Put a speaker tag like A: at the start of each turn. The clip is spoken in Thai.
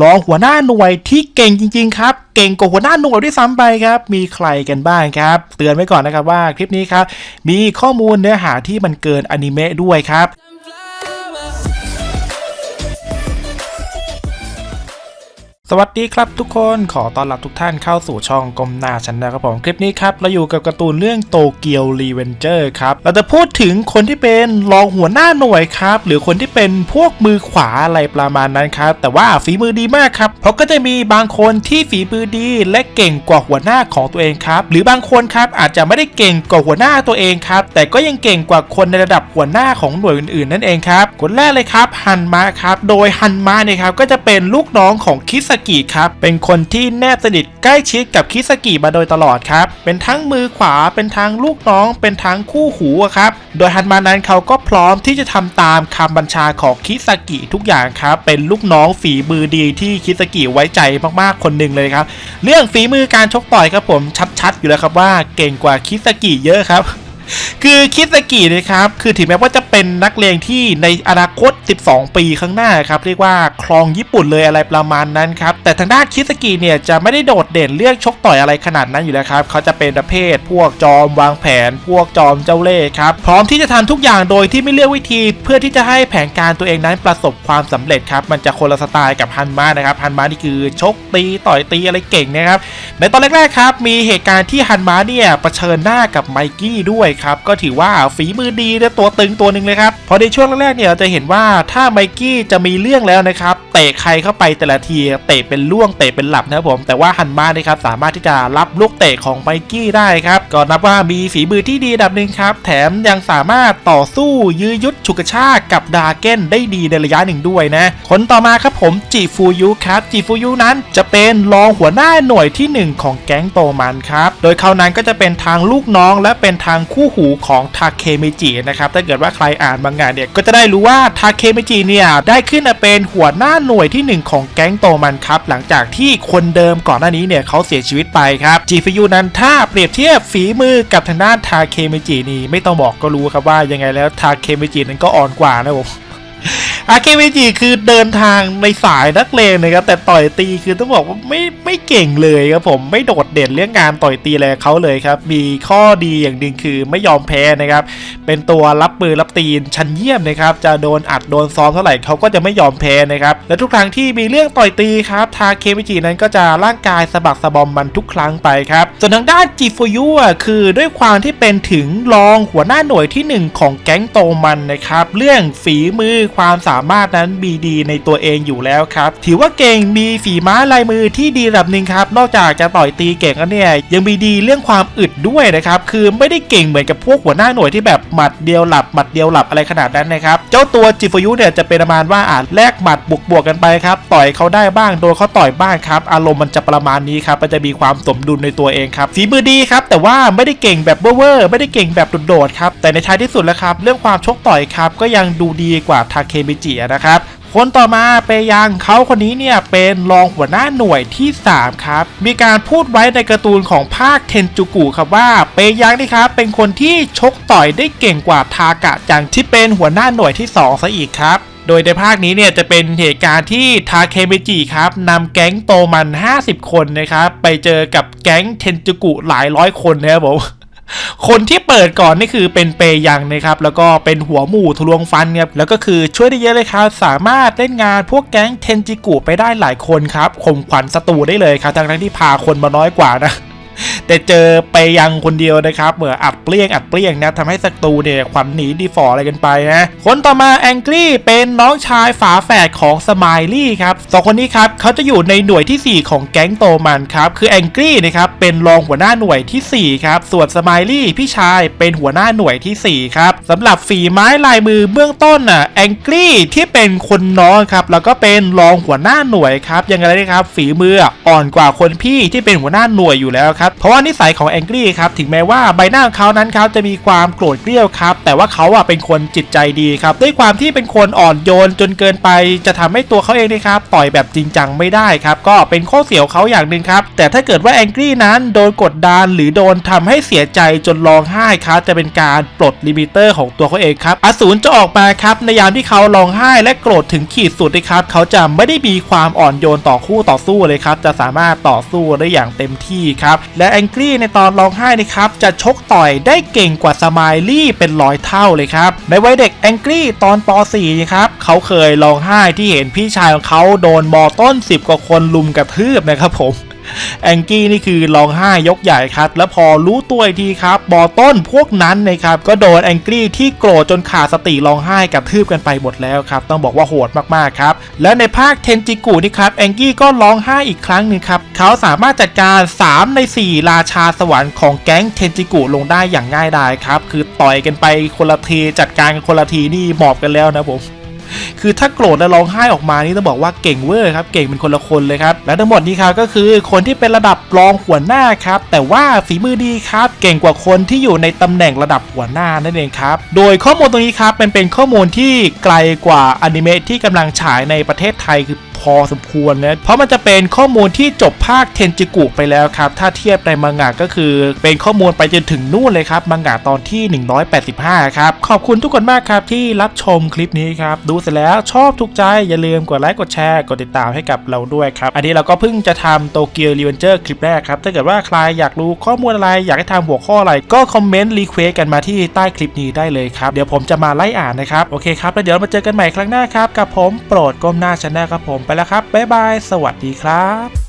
A: รองหัวหน้าหน่วยที่เก่งจริง ๆ ครับ เก่งกว่าหัวหน้าหน่วยด้วยซ้ำไปครับ มีใครกันบ้างครับ เตือนไว้ก่อนนะครับว่าคลิปนี้ครับ มีข้อมูลเนื้อหาที่มันเกินอนิเมะด้วยครับ สวัสดีครับทุกคนขอต้อนรับทุกท่านเข้าสู่ช่องกลมหน้าชันนะครับผม คลิปนี้ครับ เราอยู่กับการ์ตูนเรื่องโตเกียวรีเวนเจอร์ครับ เราจะพูดถึงคนที่เป็นรองหัวหน้าหน่วยครับ หรือคนที่เป็นพวกมือขวาอะไรประมาณนั้นครับ แต่ว่าฝีมือดีมากครับ เพราะก็จะมีบางคนที่ฝีมือดีและเก่งกว่าหัวหน้าของตัวเองครับ หรือบางคนครับอาจจะไม่ได้เก่งกว่าหัวหน้าตัวเองครับ แต่ก็ยังเก่งกว่าคนในระดับหัวหน้าของหน่วยอื่นๆ นั่นเองครับคนแรกเลยครับฮันมาครับโดยฮันมาเนี่ยครับก็จะเป็นลูกน้องของคิสกิครับเป็นคนที่แนบสนิทใกล้ชิดกับคิสกิมาโดยตลอดครับเป็นทั้งมือขวาเป็นทั้งลูกน้อง เป็นทั้งคู่หูครับโดยฮันมานั้นเขาก็พร้อมที่จะทำตามคำบัญชาของคิสกิทุกอย่างครับเป็นลูกน้องฝีมือดีที่คิสกิไว้ใจมากๆคนหนึ่งเลยครับ เรื่องฝีมือการชกต่อยครับผมชัดๆ อยู่แล้วครับว่าเก่งกว่าคิสกิเยอะครับ คือคิสกินะครับ คือถึงแม้ว่าจะเป็นนักเลงที่ในอนาคต 12 ปีข้างหน้าครับ เรียกว่าครองญี่ปุ่นเลยอะไรประมาณนั้นครับ แต่ทางด้านคิสกิเนี่ยจะไม่ได้โดดเด่นเรื่องชกต่อยอะไรขนาดนั้นอยู่แล้วครับ เขาจะเป็นประเภทพวกจอมวางแผน พวกจอมเจ้าเล่ห์ครับ พร้อมที่จะทำทุกอย่างโดยที่ไม่เลือกวิธี เพื่อที่จะให้แผนการตัวเองนั้นประสบความสำเร็จครับ มันจะคนละสไตล์กับฮันมานะครับ ฮันมานี่คือชกตีต่อยตีอะไรเก่งนะครับ ในตอนแรกๆครับ มีเหตุการณ์ที่ฮันมาเนี่ยเผชิญหน้ากับไมกี้ด้วยครับ ก็ถือว่าฝีมือดีและตัวตึงตัวหนึ่งเลยครับพอในช่วงแรกๆเนี่ยเราจะเห็นว่าถ้าไมกี้จะมีเรื่องแล้วนะครับ เตะใครเข้าไปแต่ละทีเตะเป็นล่วงเตะเป็นหลับนะครับผมแต่ว่าฮันมาเนี่ยครับสามารถที่จะรับลูกเตะของไมกี้ได้ครับก็นับว่ามีฝีมือที่ดีดับหนึ่งครับ แถมยังสามารถต่อสู้ยื้อยุดฉุกกระชากกับดาเก้นได้ดีในระยะหนึ่งด้วยนะคนต่อมาครับผมจิฟูยุครับจิฟูยุนั้นจะเป็นรองหัวหน้าหน่วยที่หนึ่งของแก๊งโตมันครับโดยเขานั้นก็จะเป็นทางลูกน้องและเป็นทางคู่หูของทาเคเมจินะครับถ้าเกิดว่าใครอ่านบางงานเนี่ยก็จะได้รู้ว่าทาเคเมจิเนี่ยได้ขึ้นมาเป็นหัวหน้าหน่วยที่หนึ่งของแก๊งโตมันครับ หลังจากที่คนเดิมก่อนหน้านี้เนี่ยเขาเสียชีวิตไปครับจีฟยูนั้นถ้าเปรียบเทียบฝีมือกับทางด้านทาเคมิจินี่ไม่ต้องบอกก็รู้ครับว่ายังไงแล้วทาเคมิจินั้นก็อ่อนกว่านะผม อาเคเมจิคือเดินทางในสายนักเลงนะครับแต่ต่อยตีคือต้องบอกว่าไม่ไม่เก่งเลยครับผมไม่โดดเด่นเรื่องงานต่อยตีอะไรเขาเลยครับ มีข้อดีอย่างหนึ่งคือไม่ยอมแพ้นะครับ เป็นตัวรับมือรับตีนชั้นเยี่ยมนะครับ จะโดนอัดโดนซ้อมเท่าไหร่เขาก็จะไม่ยอมแพ้นะครับ และทุกครั้งที่มีเรื่องต่อยตีครับทาเคมิจินั้นก็จะร่างกายสะบักสะบอมมันทุกครั้งไปครับส่วนทางด้านจิฟูยุอะคือด้วยความที่เป็นถึงรองหัวหน้าหน่วยที่หนึ่งของแก๊งโตมันนะครับเรื่องฝีมือความสามารถนั้นมีดีในตัวเองอยู่แล้วครับ ถือว่าเก่งมีฝีม้าลายมือที่ดีระดับหนึ่งครับ นอกจากจะต่อยตีเก่งแล้วเนี่ยยังมีดีเรื่องความอึดด้วยนะครับ คือไม่ได้เก่งเหมือนกับพวกหัวหน้าหน่วยที่แบบหมัดเดียวหลับหมัดเดียวหลับอะไรขนาดนั้นนะครับ เจ้าตัวจิฟยุเนี่ยจะเป็นประมาณว่าอาจแลกหมัดบวกบวกกันไปครับต่อยเขาได้บ้างโดนเขาต่อยบ้างครับ อารมณ์มันจะประมาณนี้ครับมันจะมีความสมดุลในตัวเองครับฝีมือดีครับแต่ว่าไม่ได้เก่งแบบเวอร์ไม่ได้เก่งแบบโดดๆครับแต่ในท้ายที่สุดแล้วครับเรื่องความชกต่อยครับก็ยังดูดีกว่าทาเคมิจินะครับคนต่อมาเปยังเขาคนนี้เนี่ยเป็นรองหัวหน้าหน่วยที่ 3 ครับ มีการพูดไว้ในการ์ตูนของภาคเทนจูกุครับว่าเปยังนี่ครับเป็นคนที่ชกต่อยได้เก่งกว่าทากะจังที่เป็นหัวหน้าหน่วยที่ 2ซะอีกครับโดยในภาคนี้เนี่ยจะเป็นเหตุการณ์ที่ทาเคมิจิครับนำแก๊งโตมัน 50 คนนะครับไปเจอกับแก๊งเทนจูกุหลายร้อยคนนะครับผม คนที่เปิดก่อนนี่คือเป็นเปยังนะครับ แล้วก็เป็นหัวหมู่ทะลวงฟันครับแล้วก็คือช่วยได้เยอะเลยครับ สามารถเล่นงานพวกแก๊งเทนจิกุไปได้หลายคนครับข่มขวัญศัตรูได้เลยครับทั้งที่พาคนมาน้อยกว่านะ แต่เจอไปยังคนเดียวนะครับเหมือนอัดเปรี้ยงอัดเปรี้ยงนะทำให้ศัตรูเนี่ยขวัญหนีดีฟอร์อะไรกันไปนะคนต่อมาแองกี้เป็นน้องชายฝาแฝดของสมายลี่ครับสองคนนี้ครับเขาจะอยู่ในหน่วยทีสี่4 ของแก๊งโตมันครับคือแองกี้นะครับเป็นรองหัวหน้าหน่วยทีสี่4 ครับ ส่วนสมายลี่พี่ชายเป็นหัวหน้าหน่วยทีสี่ 4 ครับสำหรับฝีไม้ลายมือเบื้องต้นน่ะแองกี้ที่เป็นคนน้องครับแล้วก็เป็นรองหัวหน้าหน่วยครับยังไงนะครับฝีมืออ่อนกว่าคนพี่ที่เป็นหัวหน้าหน่วยอยู่แล้วครับเพราะว่าะนิสัยของแองกี้ครับถึงแม้ว่าใบหน้าของเขานั้นครับจะมีความโกรธเกรี้ยวครับ แต่ว่าเขาอะเป็นคนจิตใจดีครับด้วยความที่เป็นคนอ่อนโยนจนเกินไป จะทำให้ตัวเขาเองนะครับต่อยแบบจริงจังไม่ได้ครับก็เป็นข้อเสียของเขาอย่างหนึ่งครับแต่ถ้าเกิดว่าแองกี้นั้นโดนกดดันหรือโดนทำให้เสียใจจนร้องไห้ครับจะเป็นการปลดลิมิเตอร์ของตัวเขาเองครับอสูรจะออกมาครับในยามที่เขาร้องไห้และโกรธถึงขีดสุดนะครับเขาจะไม่ได้มีความอ่อนโยนต่อคู่ต่อสู้เลยครับจะสามารถต่อสู้ได้อย่างเต็มที่ครับและแองกี้ในตอนร้องไห้นะครับจะชกต่อยได้เก่งกว่าสมายลี่เป็นร้อยเท่าเลยครับ ในวัยเด็กแองกี้ตอนป .4 นะครับเขาเคยร้องไห้ที่เห็นพี่ชายของเขาโดนมอต้น 10 กว่าคนลุมกระทืบนะครับผม แองกี้นี่คือร้องไห้ยกใหญ่ครับ แล้วพอรู้ตัวทีครับบอต้นพวกนั้นนะครับก็โดนแองกี้ที่โกรธจนขาดสติร้องไห้กระทืบกันไปหมดแล้วครับ ต้องบอกว่าโหดมากๆครับ และในภาคเทนจิกุนี่ครับแองกี้ก็ร้องไห้อีกครั้งหนึ่งครับเขาสามารถจัดการ 3 ใน 4 ราชาสวรรค์ของแก๊งเทนจิกุลงได้อย่างง่ายดายครับ คือต่อยกันไปคนละทีจัดการกันคนละทีนี่หมอบกันแล้วนะผม คือถ้าโกรธแล้วร้องไห้ออกมานี่ต้องบอกว่าเก่งเวอร์ครับเก่งเป็นคนละคนเลยครับและทั้งหมดนี้ครับก็คือคนที่เป็นระดับรองหัวหน้าครับแต่ว่าฝีมือดีครับเก่งกว่าคนที่อยู่ในตำแหน่งระดับหัวหน้านั่นเองครับโดยข้อมูลตรงนี้ครับเป็นเป็นข้อมูลที่ไกลกว่าอนิเมะที่กำลังฉายในประเทศไทยคือ อสมควรนะเพราะมันจะเป็นข้อมูลที่จบภาคเทนจิกุไปแล้วครับ ถ้าเทียบในมังงะก็คือ เป็นข้อมูลไปจนถึงนู่นเลยครับมังงะตอนที่ 185 ครับ ขอบคุณทุกคนมากครับที่รับชมคลิปนี้ครับ ดูเสร็จแล้วชอบถูกใจอย่าลืมกดไลค์กดแชร์กดติดตามให้กับเราด้วยครับ อันนี้เราก็เพิ่งจะทำโตเกียวรีเวนเจอร์คลิปแรกครับ ถ้าเกิดว่าใครอยากรู้ข้อมูลอะไร อยากให้ทำหัวข้ออะไรก็คอมเมนต์รีเควสกันมาที่ใต้คลิปนี้ได้เลยครับเดี๋ยวผมจะมาไล่อ่านนะครับโอเคครับแล้วเดี๋ยวเรามาเจอกันใหม่ครั้งหน้าครับกับผมโปรดก้มหน้าชาแนลครับผมไปแล้วครับบ๊ายบาย สวัสดีครับ